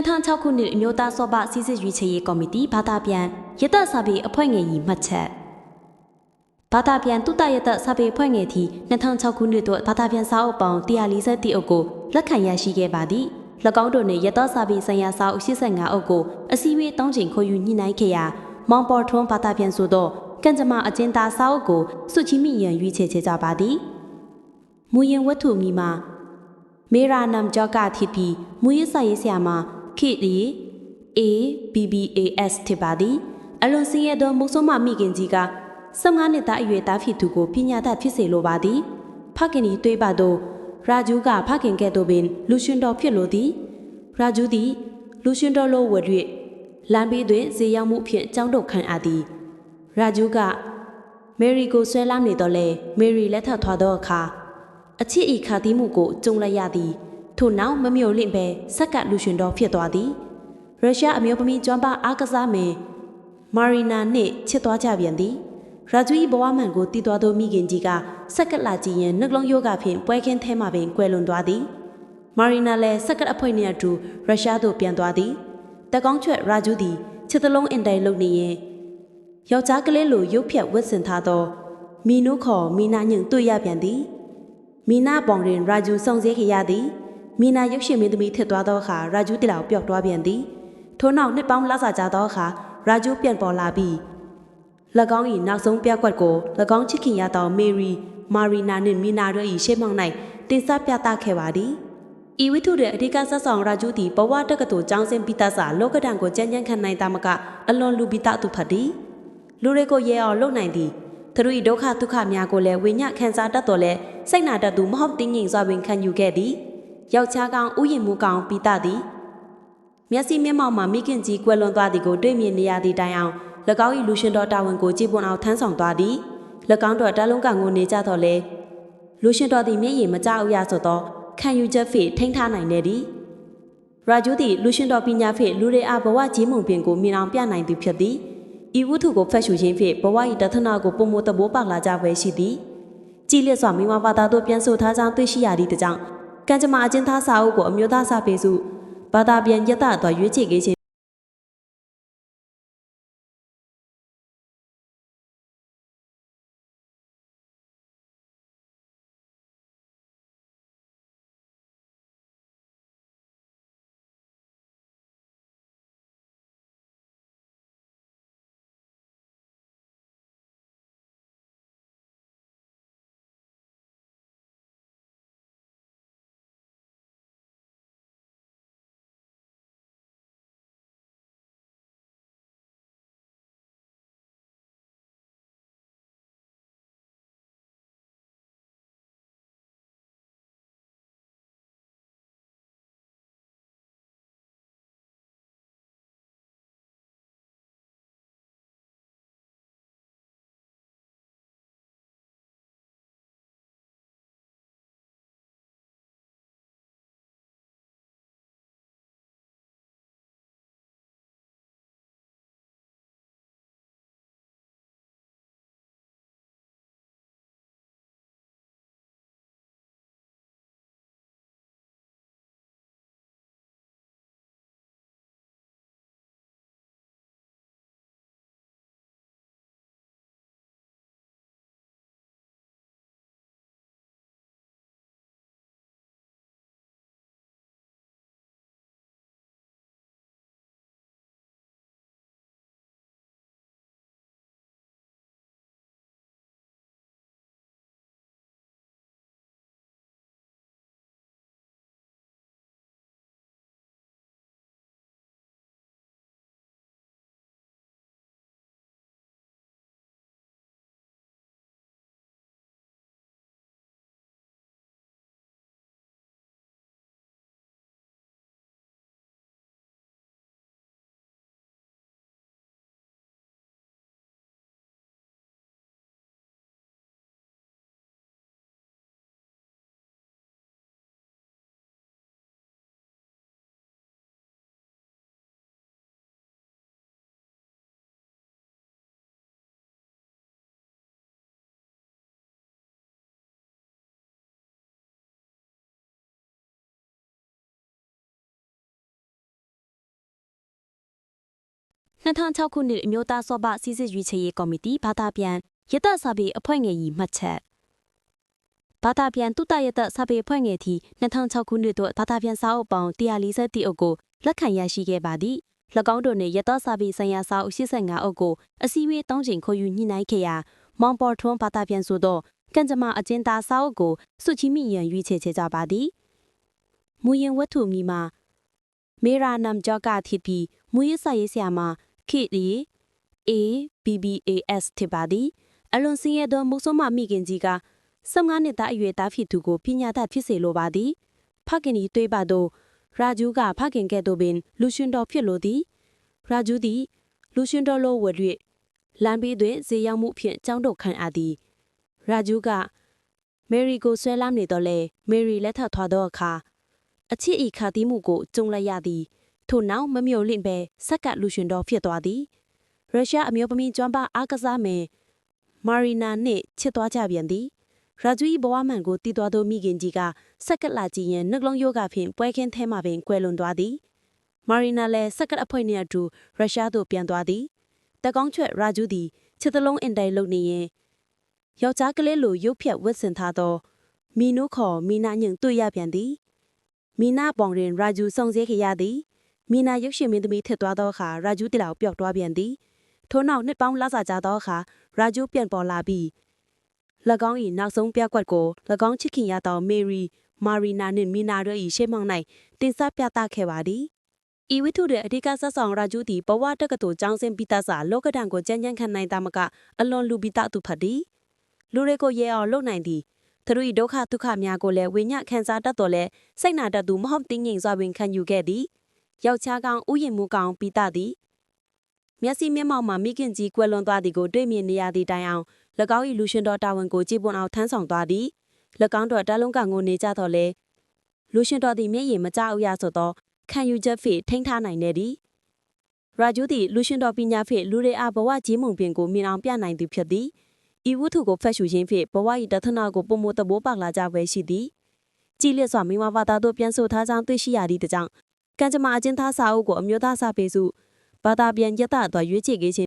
2006ခုနှစ်အမျိုးသားစောဘစီစစ်ရွေးချယ်ရေးကော်မတီဘာသာပြန်ရတစာပေအဖွဲ့ငယ်ကြီးမှတ်ချက်ဘာသာပြန်တုတရတစာပေအဖွဲ့ငယ်သည်2006ခုနှစ်သို့ဘာသာပြန်စာအုပ်ပေါင်း140အုပ်ကိုလက်ခံရရှိခဲ့ပါသည်၎င်းတို့နှင့်ရတစာပေဆိုင်ရာစာအုပ်85အုပ်ကိုအစည်းအဝေးတောင်းချိန်ခေါ်ယူညှိနှိုင်းခဲ့ရာမောင်ပေါ်ထွန်းဘာသာပြန်ဆိုသောကံကြမ္မာအကျဉ်းသားစာအုပ်ကိုစုချီမိရန်ရွေးချယ်ချကြပါသည်မူရင်ဝတ္ထုမီမှာမေရာနမ်ဂျော့ကထီပီမူရစာရေးဆရာမ ခိဒီ A BBAS ဖြစ်ပါသည်အလွန်စင်းရသောမုတ်ဆိုးမမိခင်ကြီးက15နှစ်သားအရွယ်သားဖြစ်သူကိုပညာတတ်ဖြစ်စေလိုပါသည်ဖခင်ဤတွေးပါတော့ရာဂျူးကဖခင်ကဲ့သို့ပင်လူရှင်တော်ဖြစ်လိုသည်ရာဂျူးသည်လူရှင်တော်လိုဝတ်၍လမ်းဘေးတွင်ဇေရောက်မှုဖြင့်ကြောင်းတုတ်ခံအပ်သည်ရာဂျူးကမယ်ရီကိုဆွဲလာနေတော့လေမယ်ရီလက်ထပ်ထွားသောအခါအချစ်ဤခါသီးမှုကိုကြုံလိုက်ရသည် ထို့နောက်မမျိုးလင့်ပဲစက်ကလူရှင်တော်ဖြစ်သွားသည်ရုရှားအမျိုးသမီးကျွမ်းပါအားကစားမယ်မာရီနာနှင့်ချစ်သွားကြပြန်သည်ရာဂျူ၏ဘဝမှန်ကိုတည်သွားသောမိခင်ကြီးကစက်ကလာကြည့်ရင်နှကလုံးယောဂဖြင့်ပွဲခင်းထဲမှပင်ကွယ်လွန်သွားသည်မာရီနာလည်းစက်ကပ်အဖွဲ့နှင့်အတူရုရှားသို့ပြန်သွားသည်တကောင်းချွတ်ရာဂျူသည်ချစ်သလုံးအင်တိုင်လုပ်နေရင်ယောက်ျားကလေးလိုရုပ်ဖြတ်ဝတ်ဆင်ထားသောမီနုခေါ်မီနာညင်တွေ့ရပြန်သည်မီနာပေါင်တွင်ရာဂျူစုံစည်းခရသည် မီနာရုပ်ရှင်မင်းသမီးထစ်သွားသောအခါရာဂျူတီလာကိုပျောက်သွားပြန်သည်ထို့နောက်နှစ်ပေါင်းလဆကြသောအခါရာဂျူပြန်ပေါ်လာပြီး၎င်း၏နောက်ဆုံးပြက်ကွက်ကို၎င်းချစ်ခင်ရသောမေရီမာရီနာနှင့်မီနာတို့၏ရှေ့မှောက်၌တင်ဆက်ပြသခဲ့ပါသည်ဤဝိထုတဲ့အဓိကဆက်ဆောင်ရာဂျူသည်ဘဝတက္ကသိုလ်ကျောင်းဆင်းပိတစာလောကဒဏ်ကိုကြမ်းကြမ်းခံနိုင်တာမကအလွန်လူပိတသူဖတ်သည်လူတွေကိုရဲအောင်လုပ်နိုင်သည်သူတို့၏ဒုက္ခဒုက္ခများကိုလည်းဝိညာဉ်ခံစားတတ်တော်လဲစိတ်နာတတ်သူမဟုတ်တင်းငိမ်စွာပင်ခံယူခဲ့သည် ယောက်ျားကောင်ဥယျာဉ်မှုကောင်ပိတသည်မျက်စိမျက်မှောက်မှာမိခင်ကြီးကွယ်လွန်သွားသည်ကိုတွေ့မြင်နေရသည့်တိုင်အောင်၎င်း၏လူရှင်တော်တာဝန်ကိုကြည်ပွန်အောင်ထမ်းဆောင်သွားသည်၎င်းတို့တလုံးကောင်ကိုနေကြတော့လဲလူရှင်တော်သည်မျက်ရည်မကြောက်ရဆိုသောခံယူချက်ဖြင့်ထိန်းထားနိုင်နေသည်ရာဂျူသည်လူရှင်တော်ပညာဖြင့်လူတွေအားဘဝကြီးမုံပင်ကိုမြင်အောင်ပြနိုင်သူဖြစ်သည်ဤဝတ္ထုကိုဖတ်ရှုခြင်းဖြင့်ဘဝ၏တသနာကိုပုံမတဘိုးပေါက်လာကြပဲရှိသည်ကြည်လျက်စွာမိမဘာသာတို့ပြန်ဆိုထားကြောင်းသိရှိရသည့်ကြောင့် ကံကြမ္မာအကျဉ်းသားစာအုပ်ကိုအမျိုးသားစာပေစုဘာသာပြန်ယတအသွရွေးချယ်ခဲ့ခြင်း 2006ခုနှစ်အမျိုးသားစောဘစီစစ်ရွေးချယ်ရေးကော်မတီဘာသာပြန်ရတစာပေအဖွဲ့ငယ်ကြီးမှတ်ချက်ဘာသာပြန်တုတရတစာပေအဖွဲ့ငယ်သည်2006ခုနှစ်သို့ဘာသာပြန်စာအုပ်ပေါင်း140တိအုပ်ကိုလက်ခံရရှိခဲ့ပါသည်၎င်းတို့နှင့်ရတစာပေဆိုင်ရာစာအုပ်85အုပ်ကိုအစည်းအဝေးတောင်းချိန်ခေါ်ယူညှိနှိုင်းခဲ့ရာမောင်ပေါ်ထွန်းဘာသာပြန်ဆိုသောကံကြမ္မာအကျဉ်းသားစာအုပ်ကိုစုချီမိရန်ရွေးချယ်ချကြပါသည်မူရင်ဝတ္ထုမီမှာမေရာနမ်ဂျော့ကဖြစ်ပြီးမူရစ်စာရေးဆရာမှာ ခေဒီ ABBAS ဖြစ်ပါသည်အလွန်စင်းရဲသောမုတ်ဆိုးမမိခင်ကြီးက15နှစ်သားအရွယ်သားဖြစ်သူကိုပညာတတ်ဖြစ်စေလိုပါသည်ဖခင်ဤတွေးပါတော့ရာဂျူးကဖခင်ကဲ့သို့ပင် လူရှင်တော်ဖြစ်လိုသည်ရာဂျူးသည်လူရှင်တော်လိုဝယ်၍လမ်းဘေးတွင်ဈေးရောက်မှုဖြင့်ကြောင်းတုတ်ခံအပ်သည်ရာဂျူးကမယ်ရီကိုဆွဲလာနေတော့လေမယ်ရီလက်ထပ်ထွားသောအခါအချစ်ဤခါတီးမှုကိုကျုံလိုက်ရသည် ထို့နောက်မမျော်လင့်ပဲဆက်ကလူရှင်တော်ဖြစ်သွားသည်ရုရှားအမျိုးသမီးကျွမ်းပါအားကစားမယ်မာရီနာနှင့်ချစ်သွားကြပြန်သည်ရာဂျူ၏ဘဝမှန်ကိုတည်သွားသောမိခင်ကြီးကဆက်ကလာကြည့်ရင်နှလုံးယောဂဖြင့်ပွဲခင်းထဲမှပင်ကွယ်လွန်သွားသည်မာရီနာလည်းဆက်ကပ်အဖွဲ့နှင့်အတူရုရှားသို့ပြန်သွားသည်တကောင်းချွတ်ရာဂျူသည်ချစ်သလုံးအင်တိုင်လုံနေရင်ယောက်ျားကလေးလိုရုပ်ဖြတ်ဝတ်ဆင်ထားသောမီနိုခေါ်မီနာညင်တွေ့ရပြန်သည်မီနာပေါင်တွင်ရာဂျူစုံစဲခရသည် မီနာရုပ်ရှင်မင်းသမီးထစ်သွားသောအခါရာဂျူးတလောက်ပျောက်သွားပြန်သည်ထို့နောက်နှစ်ပေါင်းလဆကြာသောအခါရာဂျူးပြန်ပေါ်လာပြီး၎င်း၏နောက်ဆုံးပြကွက်ကို၎င်းချစ်ခင်ရသောမေရီမာရီနာနှင့်မီနာတို့၏ရှေ့မှောက်၌တင်ဆက်ပြသခဲ့ပါသည်ဤဝိထုတဲ့အဓိကဆက်ဆောင်ရာဂျူးသည်ဘဝတက္ကသိုလ်ကျောင်းဆင်းပြီးသားစာလောကဒဏ်ကိုကြမ်းကြမ်းခံနိုင်တာမကအလွန်လူပိတသူဖတ်သည်လူတွေကိုရဲအောင်လုပ်နိုင်သည်သူတို့၏ဒုက္ခဒုက္ခများကိုလည်းဝိညာဉ်ခံစားတတ်တော်လဲစိတ်နာတတ်သူမဟုတ်တင်းငိမ်စွာပင်ခံယူခဲ့သည် ယောက်ျားကောင်ဥယျာဉ်မှုကောင်ပိတသည်မျက်စိမျက်မှောက်မှာမိခင်ကြီးကွယ်လွန်သွားသည်ကိုတွေ့မြင်နေရသည့်တိုင်အောင်၎င်း၏လူရှင်တော်တာဝန်ကိုကြည်ပွန်အောင်ထမ်းဆောင်သွားသည်၎င်းတို့တလုံးကငိုနေကြတော့လေလူရှင်တော်သည်မျက်ရည်မကြအုပ်ရဆိုသောခံယူချက်ဖေထိန်းထားနိုင်နေသည်ရာဂျူးသည်လူရှင်တော်ပညာဖေလူတွေအားဘဝကြီးမုံပင်ကိုမြင်အောင်ပြနိုင်သူဖြစ်သည်ဤဝတ္ထုကိုဖတ်ရှုခြင်းဖြင့်ဘဝ၏တသနာကိုပုံမတဘိုးပေါက်လာကြပဲရှိသည်ကြည်လျက်စွာမိမဘာသာတို့ပြန်ဆိုထားကြောင်းသိရှိရသည့်ကြောင့် ကံကြမ္မာအကျဉ်းသားစာအုပ်ကိုအမျိုးသားစာပေစုဘာသာပြန်ရက်တာအတွက်ရွေးချယ်ခဲ့ခြင်း